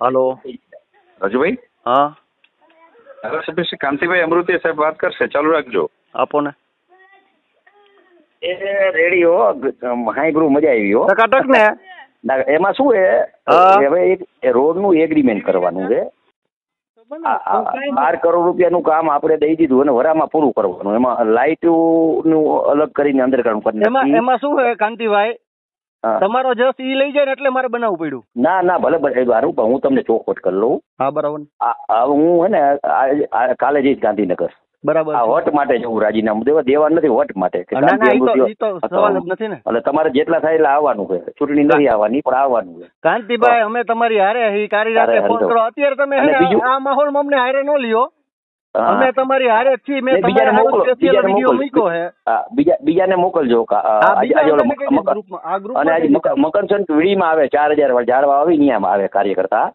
હાલો. રાજુભાઈ? હા. ધારાસભ્ય શ્રી કાંતિભાઈ અમૃતિયા સાહેબ વાત કરશે. ચાલુ રાખજો. આપો ને એ રેડિયો હાઈબ્રુ મજા આવી હો. ટકાટક ને. એમાં શું છે? હવે એક રોડનું એગ્રીમેન્ટ કરવાનું છે. બાર કરોડ રૂપિયાનું કામ આપણે દઈ દીધું અને વરામાં પૂરું કરવાનું. એમાં લાઇટનું અલગ કરીને અંડરગ્રાઉન્ડ કરી એમાં એમાં શું છે કાંતિભાઈ. તમારો જસ ઈ લઈ જાય ને એટલે મારે બનાવવું પડ્યું. ના ના ભલે ભલે સારું પણ હું તમને ચોખવટ કરી લઉં. હા બરાબર. હું હે ને કાલે જઈશ ગાંધીનગર. બરાબર. આ વટ માટે જવું રાજીનામું દેવા. દેવા નથી વટ માટે. એટલે તમારે જેટલા થાય એટલે આવવાનું છે. ચૂંટણી નથી આવવાની પણ આવવાનું છે. કાંતિભાઈ અમે તમારી હારે કારી રાતે ફોન કરો. અત્યારે તમે આ માહોલમાં અમને હારે ન લ્યો. અમે તમારી હારે છીએ મેં બીજાને મોકલો, બીજાને મોકલો. બીજા બીજાને મોકલજો આ, ગ્રુપમાં અને આજે કઈ વીડીમાં આવે ચાર હજાર ઝાડવા આવી નિયમ આવે કાર્યકર્તા.